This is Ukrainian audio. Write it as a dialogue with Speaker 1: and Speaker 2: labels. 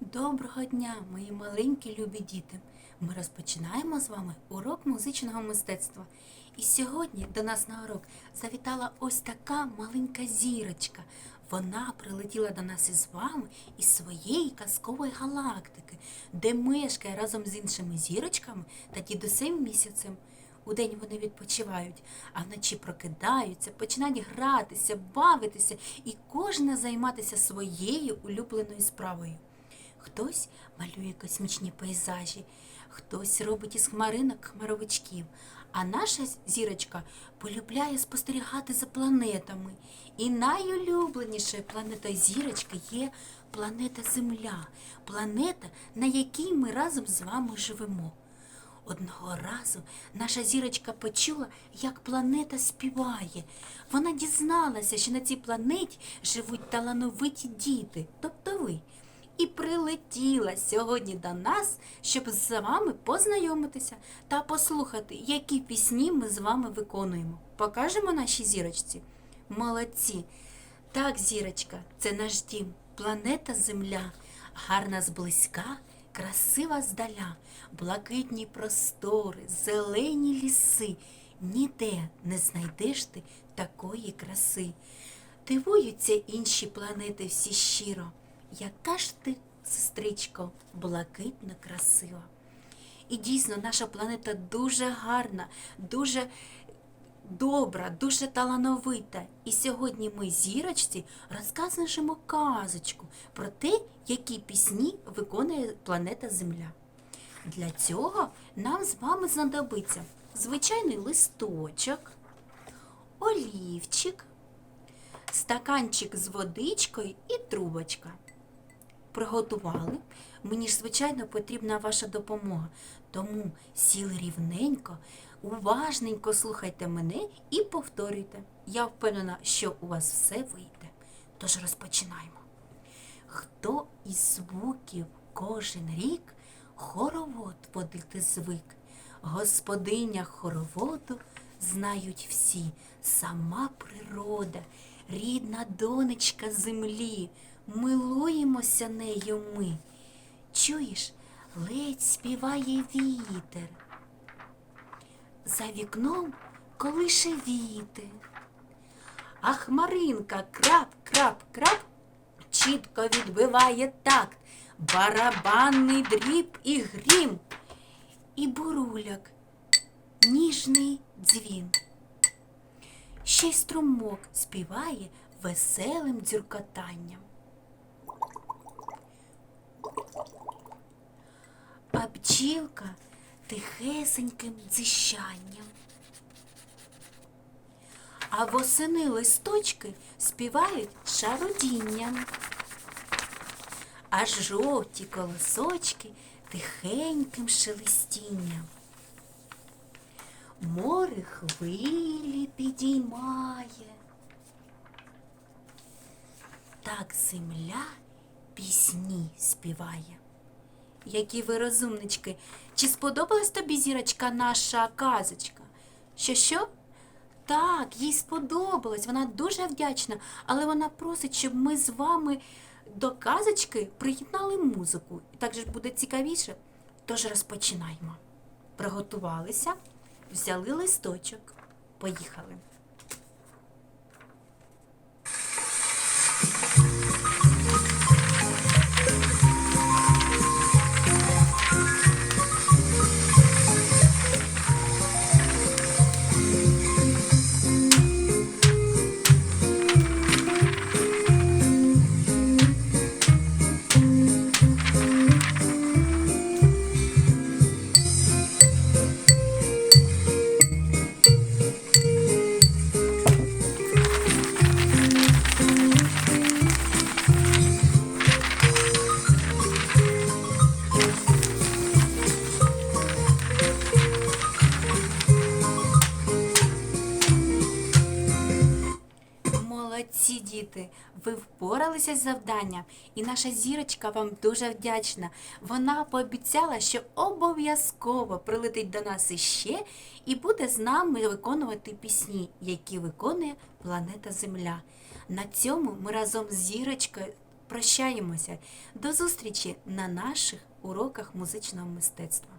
Speaker 1: Доброго дня, мої маленькі любі діти! Ми розпочинаємо з вами урок музичного мистецтва. І сьогодні до нас на урок завітала ось така маленька зірочка. Вона прилетіла до нас із вами із своєї казкової галактики, де мешкає разом з іншими зірочками та дідусем місяцем. Удень вони відпочивають, а вночі прокидаються, починають гратися, бавитися і кожна займатися своєю улюбленою справою. Хтось малює космічні пейзажі, хтось робить із хмаринок хмаровичків. А наша зірочка полюбляє спостерігати за планетами. І найулюбленішою планетою зірочки є планета Земля, планета, на якій ми разом з вами живемо. Одного разу наша зірочка почула, як планета співає. Вона дізналася, що на цій планеті живуть талановиті діти, тобто ви, і прилетіла сьогодні до нас, щоб з вами познайомитися та послухати, які пісні ми з вами виконуємо. Покажемо нашій зірочці. Молодці! Так, зірочка, це наш дім, планета Земля, гарна зблизька, красива здаля, блакитні простори, зелені ліси. Ніде не знайдеш ти такої краси. Дивуються інші планети всі щиро. Яка ж ти, сестричко, блакитна красива. І дійсно, наша планета дуже гарна, дуже добра, дуже талановита. І сьогодні ми зірочці розкажемо казочку про те, які пісні виконує планета Земля. Для цього нам з вами знадобиться звичайний листочок, олівчик, стаканчик з водичкою і трубочка. Приготували. Мені ж, звичайно, потрібна ваша допомога. Тому сіли рівненько, уважненько слухайте мене і повторюйте. Я впевнена, що у вас все вийде. Тож розпочинаємо. Хто із звуків кожен рік хоровод водити звик? Господиня хороводу знають всі, сама природа, рідна донечка землі, милуємося нею ми. Чуєш, ледь співає вітер. За вікном колише віти. А хмаринка крап, крап, крап, чітко відбиває такт, барабанний дріб і грім, і буруляк, ніжний дзвін. Ще й струмок співає веселим дзюркотанням. А бджілка тихесеньким дзищанням. А восени листочки співають шародінням. А жовті колосочки тихеньким шелестінням. Море хвилі підіймає. Так земля пісні співає. Які ви розумнички. Чи сподобалась тобі зірочка наша казочка? Що що? Так, їй сподобалось, вона дуже вдячна, але вона просить, щоб ми з вами до казочки приєднали музику. І так же буде цікавіше. Тож розпочинаємо. Приготувалися, взяли листочок, поїхали. Діти, ви впоралися з завданням, і наша зірочка вам дуже вдячна. Вона пообіцяла, що обов'язково прилетить до нас іще і буде з нами виконувати пісні, які виконує планета Земля. На цьому ми разом з зірочкою прощаємося. До зустрічі на наших уроках музичного мистецтва.